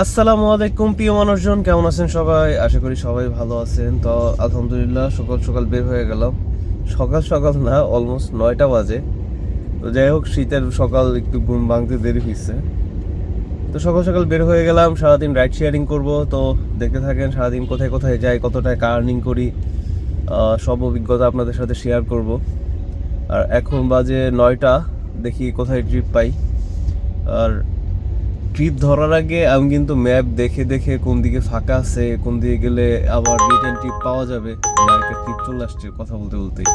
আসসালামু আলাইকুম, প্রিয় মানুষজন, কেমন আছেন সবাই? আশা করি সবাই ভালো আছেন। তো আলহামদুলিল্লাহ, সকাল সকাল বের হয়ে গেলাম। সকাল সকাল না অলমোস্ট নয়টা বাজে। তো যাই হোক, শীতের সকাল একটু ঘুম ভাঙতে দেরি হয়েছে তো সকাল সকাল বের হয়ে গেলাম, সারাদিন রাইড শেয়ারিং করব। তো দেখতে থাকেন, সারাদিন কোথায় কোথায় যাই কত টাকা আর্নিং করি সব অভিজ্ঞতা আপনাদের সাথে শেয়ার করব। আর এখন বাজে নয়টা, দেখি কোথায় ট্রিপ পাই। আর ট্রিপ ধরার আগে আমি কিন্তু ম্যাপ দেখে দেখে কোন দিকে ফাঁকা আছে কোন দিকে গেলে আবার রিটার্ন ট্রিপ পাওয়া যাবে। না একটা ট্রিপ চলে আসছে কথা বলতে বলতেই।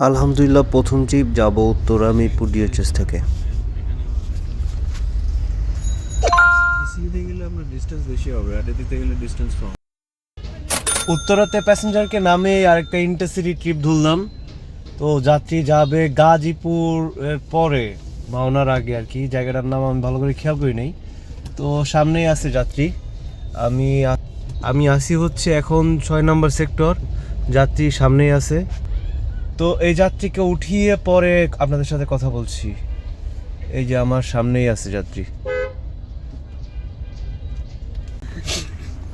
আলহামদুলিল্লাহ প্রথম ট্রিপ যাব উত্তরা মিরপুর ডিএচএস থেকে। গেলে আমরা ডিস্টেন্স বেশি হবে আটে দিতে গেলে ডিস্টেন্স কম। উত্তরাতে প্যাসেঞ্জারকে নামে আরেকটা ইন্টারসিটি ট্রিপ ধরলাম তো যাত্রী যাবে গাজীপুর এর পরে। ভাওনার আগে আর কি জায়গাটার নাম আমি ভালো করে খেয়াল করি নাই। তো সামনেই আছে যাত্রী। আমি আমি আসি হচ্ছে এখন ছয় নম্বর সেক্টর যাত্রী সামনেই আছে। তো এই যাত্রীকে উঠিয়ে পরে আপনাদের সাথে কথা বলছি। এই যে আমার সামনেই আছে যাত্রী।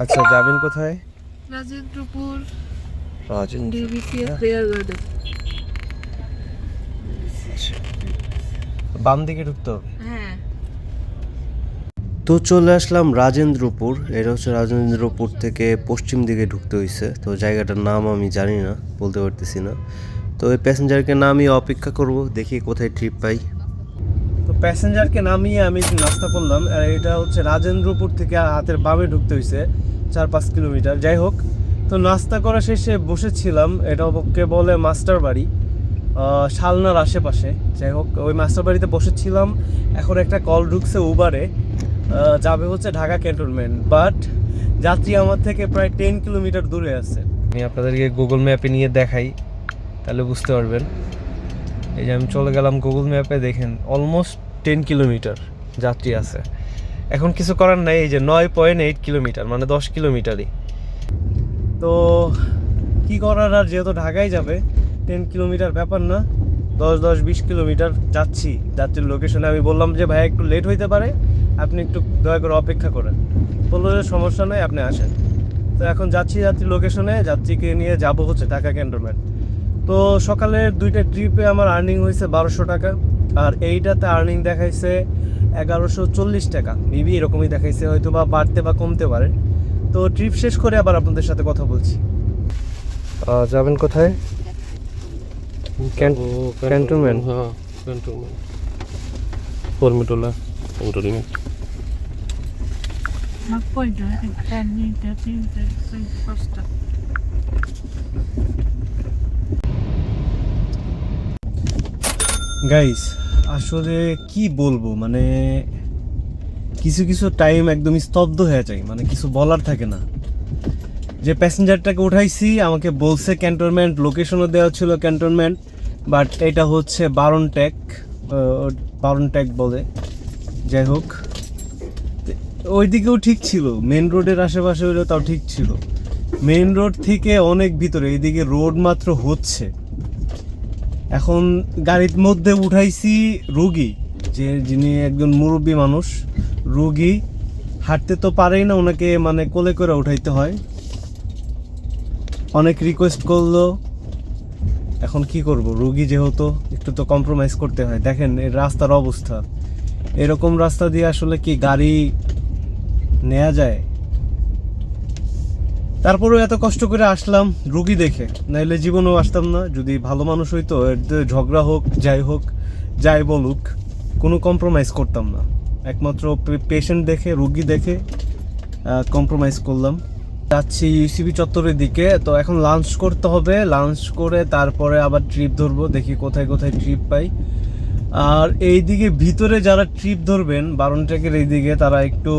আচ্ছা যাবেন কোথায়? রাজেন্দ্রপুর রাজেন্দ্র বাম দিকে ঢুকতে হবে হ্যাঁ। তো চলে আসলাম রাজেন্দ্রপুর। এটা হচ্ছে রাজেন্দ্রপুর থেকে পশ্চিম দিকে ঢুকতে হয়েছে তো জায়গাটার নাম আমি জানি না বলতে পারতেছি না। তো এই প্যাসেঞ্জারকে নামিয়ে অপেক্ষা করব দেখি কোথায় ট্রিপ পাই। তো প্যাসেঞ্জারকে নামিয়ে আমি নাস্তা করলাম আর এটা হচ্ছে রাজেন্দ্রপুর থেকে হাতের বামে ঢুকতে হয়েছে চার পাঁচ কিলোমিটার। যাই হোক তো নাস্তা করা শেষে বসেছিলাম এটা ওকে বলে মাস্টার বাড়ি শালনার আশেপাশে। যাই হোক ওই মাস্টার বাড়িতে বসেছিলাম। এখন একটা কল ঢুকছে উবারে যাবে হচ্ছে ঢাকা ক্যান্টনমেন্ট বাট যাত্রী আমার থেকে প্রায় টেন কিলোমিটার দূরে আছে। আমি আপনাদেরকে গুগল ম্যাপে নিয়ে দেখাই তাহলে বুঝতে পারবেন। এই যে আমি চলে গেলাম গুগল ম্যাপে দেখেন অলমোস্ট টেন কিলোমিটার যাত্রী আছে। এখন কিছু করার নাই এই যে নয় পয়েন্ট এইট কিলোমিটার মানে দশ কিলোমিটারই তো কি করার আর যেহেতু ঢাকায় যাবে টেন কিলোমিটার ব্যাপার না, দশ দশ, বিশ কিলোমিটার যাচ্ছি। যাত্রীর লোকেশনে আমি বললাম যে ভাই একটু লেট হইতে পারে, আপনি একটু দয়া করে অপেক্ষা করেন। বলল যে, সমস্যা নয় আপনি আসেন। তো এখন যাচ্ছি যাত্রী লোকেশনে যাত্রীকে নিয়ে যাব হচ্ছে ঢাকা ক্যান্টনমেন্ট তো সকালের দুইটা ট্রিপে আমার আর্নিং হয়েছে বারোশো টাকা, আর এইটাতে আর্নিং দেখাইছে এগারোশো চল্লিশ টাকা। মেবি এরকমই দেখাইছে হয়তো বা বাড়তে বা কমতে পারে। তো ট্রিপ শেষ করে আবার আপনাদের সাথে কথা বলছি। যাবেন কোথায়? ক্যান্টনমেন্ট হ্যাঁ ক্যান্টনমেন্ট ফর্মিটোলা গাইস আসলে কি বলব মানে কিছু কিছু টাইম একদম স্তব্ধ হয়ে যায় মানে কিছু বলার থাকে না। যে প্যাসেঞ্জারটাকে উঠাইছি, আমাকে বলছে ক্যান্টনমেন্ট, লোকেশনও দেওয়া ছিল ক্যান্টনমেন্ট, বাট এটা হচ্ছে বারন ট্যাক বারন ট্যাক বলে। যাই হোক, তো ওইদিকেও ঠিক ছিল মেন রোডের আশেপাশে হলেও তাও ঠিক ছিল। মেন রোড থেকে অনেক ভিতরে এইদিকে রোড মাত্র হচ্ছে। এখন গাড়ির মধ্যে উঠাইছি রুগী, যে যিনি একজন মুরব্বী মানুষ। রুগী হাঁটতে তো পারেই না, ওনাকে মানে কোলে করে উঠাইতে হয়। অনেক রিকোয়েস্ট করল। এখন কি করব? রুগী যেহেতু, একটু তো কম্প্রোমাইজ করতে হয়। দেখেন এর রাস্তার অবস্থা। এরকম রাস্তা দিয়ে আসলে কি গাড়ি নেওয়া যায়? তারপরেও এত কষ্ট করে আসলাম রুগী দেখে। নাইলে জীবনেও আসতাম না। যদি ভালো মানুষ হইতো, এর ঝগড়া হোক, যাই হোক, যাই বলুক, কোনো কম্প্রোমাইজ করতাম না। একমাত্র পেশেন্ট দেখে, রুগী দেখে কম্প্রোমাইজ করলাম। যাচ্ছি ইউসিবি চত্বরের দিকে, তো এখন লাঞ্চ করতে হবে। লাঞ্চ করে তারপরে আবার ট্রিপ ধরবো, দেখি কোথায় কোথায় ট্রিপ পাই। আর এইদিকে ভিতরে যারা ট্রিপ ধরবেন বারণ ট্র্যাকের এইদিকে, তারা একটু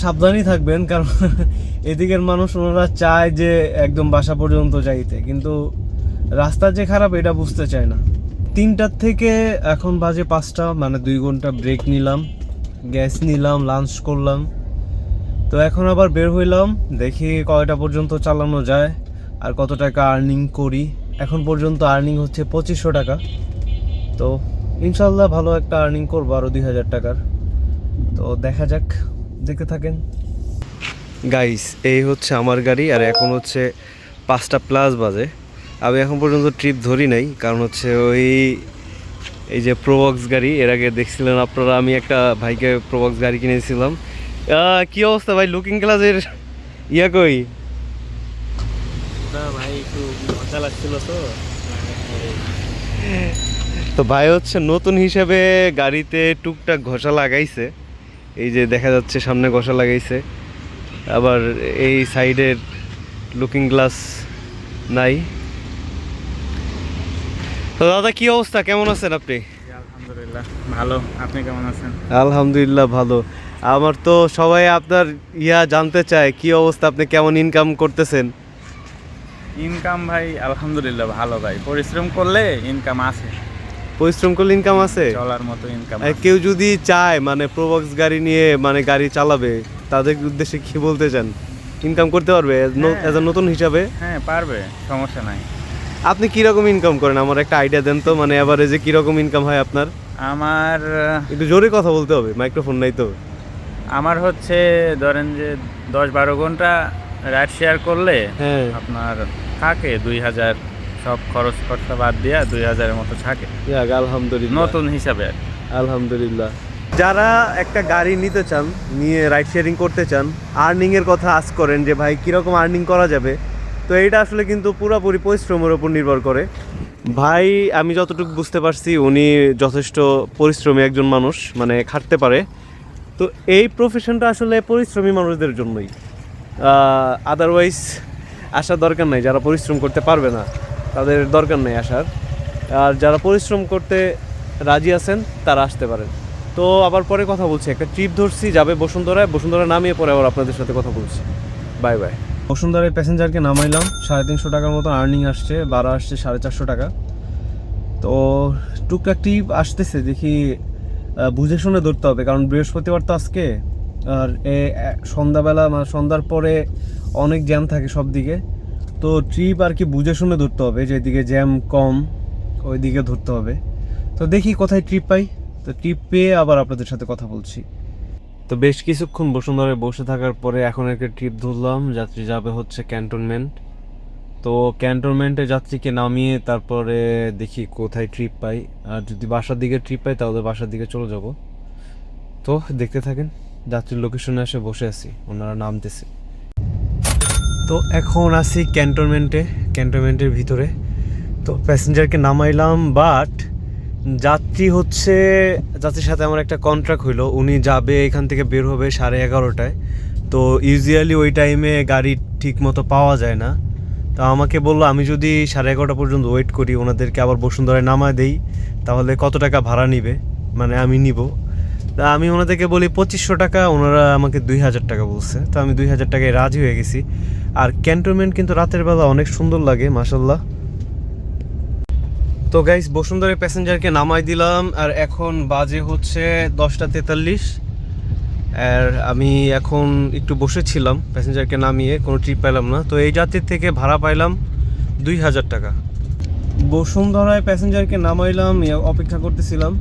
সাবধানই থাকবেন, কারণ এদিকের মানুষ ওনারা চায় যে একদম বাসা পর্যন্ত যাইতে, কিন্তু রাস্তা যে খারাপ, এটা বুঝতে চায় না। তিনটার থেকে এখন বাজে পাঁচটা মানে দুই ঘণ্টা ব্রেক নিলাম গ্যাস নিলাম লাঞ্চ করলাম। তো এখন আবার বের হইলাম, দেখি কয়টা পর্যন্ত চালানো যায় আর কত টাকা আর্নিং করি। এখন পর্যন্ত আর্নিং হচ্ছে পঁচিশশো টাকা। তো ইনশাল্লাহ ভালো একটা আর্নিং করব আরও দুই হাজার টাকার। তো দেখা যাক, দেখতে থাকেন। গাইস এই হচ্ছে আমার গাড়ি আর এখন হচ্ছে পাঁচটা প্লাস বাজে। আমি এখন পর্যন্ত ট্রিপ ধরি নাই, কারণ হচ্ছে ওই, এই যে প্রবক্স গাড়ি, এর আগে দেখছিলেন আপনারা, আমি একটা ভাইকে প্রবক্স গাড়ি কিনেছিলাম। কি অবস্থা ভাই? লুকিং গ্লাসের ইয়া কই? না ভাই একটু মজা লাগছিল তো। তো ভাই হচ্ছে নতুন হিসাবে গাড়িতে টুকটাক ঘষা লাগাইছে। এই যে দেখা যাচ্ছে সামনে ঘষা লাগাইছে। আবার এই সাইডের লুকিং গ্লাস নাই। তো দাদা কি অবস্থা? কেমন আছেন আপনি? আলহামদুলিল্লাহ ভালো। আপনি কেমন আছেন? আলহামদুলিল্লাহ ভালো। আমার তো সবাই আপনার ইয়া জানতে চায় কি অবস্থা আপনি কেমন ইনকাম করতেছেন? ইনকাম ভাই আলহামদুলিল্লাহ ভালো ভাই। পরিশ্রম করলে ইনকাম আছে। পরিশ্রম করলে ইনকাম আছে? চলার মতো ইনকাম কেউ যদি চায় মানে প্রবক্স গাড়ি নিয়ে মানে গাড়ি চালাবে তাদের উদ্দেশ্যে কি বলতে চান ইনকাম করতে পারবে হ্যাঁ। এজ এ নতুন হিসাবে? হ্যাঁ পারবে সমস্যা নাই। আপনি কীরকম ইনকাম করেন? আমার একটা আইডিয়া দেন তো মানে এভারেজে কীরকম ইনকাম হয় আপনার? আমার একটু জোরে কথা বলতে হবে মাইক্রোফোন নাই তো। আমার হচ্ছে ধরেন যে দশ বারো ঘণ্টা রাইড শেয়ার করলে হ্যাঁ। আপনার থাকে দুই হাজার সব খরচ খরচা বাদ দিয়া দুই হাজারের মতো থাকে। আলহামদুলিল্লাহ। নতুন হিসাবে আর আলহামদুলিল্লাহ। যারা একটা গাড়ি নিতে চান নিয়ে রাইড শেয়ারিং করতে চান আর্নিং এর কথা আজ করেন যে ভাই কীরকম আর্নিং করা যাবে? তো এইটা আসলে কিন্তু পুরোপুরি পরিশ্রমের উপর নির্ভর করে। ভাই আমি যতটুকু বুঝতে পারছি উনি যথেষ্ট পরিশ্রমী একজন মানুষ মানে খাটতে পারে। তো এই প্রফেশনটা আসলে পরিশ্রমী মানুষদের জন্যই। আদারওয়াইজ আসার দরকার নাই, যারা পরিশ্রম করতে পারবে না, তাদের দরকার নেই আসার। আর যারা পরিশ্রম করতে রাজি আছেন, তারা আসতে পারেন। তো আবার পরে কথা বলছি, একটা ট্রিপ ধরছি, যাবে বসুন্ধরায় বসুন্ধরা নামিয়ে পরে আবার আপনাদের সাথে কথা বলছি। বাই বাই বসুন্ধরায় প্যাসেঞ্জারকে নামাইলাম, সাড়ে তিনশো টাকার মতো আর্নিং আসছে, ভাড়া আসছে সাড়ে চারশো টাকা। তো টুকটাক টিপ আসতেছে, দেখি বুঝে শুনে ধরতে হবে, কারণ বৃহস্পতিবার তো আজকে, আর এ সন্ধ্যাবেলা মানে সন্ধ্যার পরে অনেক জ্যাম থাকে সব দিকে, তো ট্রিপ আর কি বুঝে শুনে ধরতে হবে যেদিকে জ্যাম কম ওই দিকে ধরতে হবে। তো দেখি কোথায় ট্রিপ পাই, তো ট্রিপ পেয়ে আবার আপনাদের সাথে কথা বলছি। তো বেশ কিছুক্ষণ বসুন্ধরায় বসে থাকার পরে এখন একটা ট্রিপ ধরলাম, যাত্রী যাবে হচ্ছে ক্যান্টনমেন্ট তো ক্যান্টনমেন্টে যাত্রীকে নামিয়ে তারপরে দেখি কোথায় ট্রিপ পাই। আর যদি বাসার দিকে ট্রিপ পাই, তাহলে বাসার দিকে চলে যাব। তো দেখতে থাকেন, যাত্রীর লোকেশনে এসে বসে আছি, ওনারা নামতেছে। তো এখন আছি ক্যান্টনমেন্টে, ক্যান্টনমেন্টের ভিতরে। তো প্যাসেঞ্জারকে নামাইলাম বাট যাত্রী হচ্ছে, যাত্রীর সাথে আমার একটা কন্ট্রাক্ট হইল। উনি যাবে এখান থেকে বের হবে সাড়ে এগারোটায়। তো ইউজুয়ালি ওই টাইমে গাড়ি ঠিক মতো পাওয়া যায় না। তো আমাকে বলল, আমি যদি সাড়ে এগারোটা পর্যন্ত ওয়েট করি, ওনাদেরকে আবার বসুন্ধরায় নামায় দেই, তাহলে কত টাকা ভাড়া নিবে? মানে আমি নিব। তা আমি ওনাদেরকে বলি, পঁচিশশো টাকা। ওনারা আমাকে দুই হাজার টাকা বলছে। তো আমি দুই হাজার টাকায় রাজি হয়ে গেছি। আর ক্যান্টনমেন্ট কিন্তু রাতের বেলা অনেক সুন্দর লাগে মাসাল্লাহ তো গাইস বসুন্ধরায় প্যাসেঞ্জারকে নামাই দিলাম। আর এখন বাজে হচ্ছে দশটা তেতাল্লিশ। আর আমি এখন একটু বসেছিলাম, প্যাসেঞ্জারকে নামিয়ে, কোনো ট্রিপ পাইলাম না। তো এই যাত্রীর থেকে ভাড়া পাইলাম দুই হাজার টাকা। বসুন্ধরায় প্যাসেঞ্জারকে নামাইলাম অপেক্ষা করতেছিলাম।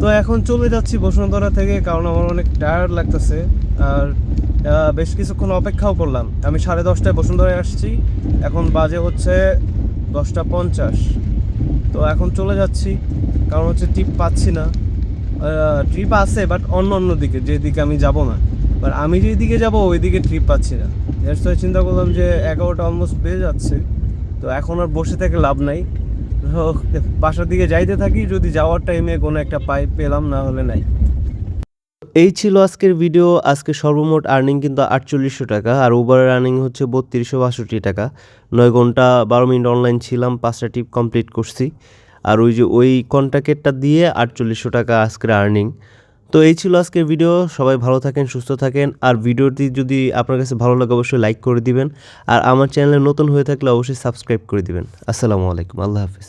তো এখন চলে যাচ্ছি বসুন্ধরা থেকে, কারণ আমার অনেক টায়ার্ড লাগতেছে। আর বেশ কিছুক্ষণ অপেক্ষাও করলাম। আমি সাড়ে দশটায় বসুন্ধরায় আসছি, এখন বাজে হচ্ছে দশটা পঞ্চাশ। তো এখন চলে যাচ্ছি, কারণ হচ্ছে ট্রিপ পাচ্ছি না। ট্রিপ আছে বাট অন্য অন্য দিকে যেদিকে আমি যাব না। বাট আমি যেদিকে যাব ওইদিকে ট্রিপ পাচ্ছি না। এর সাথে চিন্তা করলাম যে এগারোটা অলমোস্ট পেয়ে যাচ্ছে। তো এখন আর বসে থেকে লাভ নাই। বাসার দিকে যাইতে থাকি, যদি যাওয়ার টাইমে কোনো একটা পাই, পেলাম, না হলে নাই। এই ছিল আজকের ভিডিও আজকে সর্বমোট আর্নিং কিন্তু আটচল্লিশশো টাকা, আর উবারের আর্নিং হচ্ছে বত্রিশশো বাষট্টি টাকা। নয় ঘণ্টা বারো মিনিট অনলাইন ছিলাম, পাঁচটা টিপ কমপ্লিট করছি। আর ওই যে ওই কন্ট্রাক্টেরটা দিয়ে আটচল্লিশশো টাকা আজকের আর্নিং তো এই ছিল আজকের ভিডিও সবাই ভালো থাকেন, সুস্থ থাকেন, আর ভিডিওটি যদি আপনার কাছে ভালো লাগে অবশ্যই লাইক করে দিবেন, আর আমার চ্যানেলে নতুন হয়ে থাকলে অবশ্যই সাবস্ক্রাইব করে দিবেন। আসসালামু আলাইকুম, আল্লাহ হাফিজ।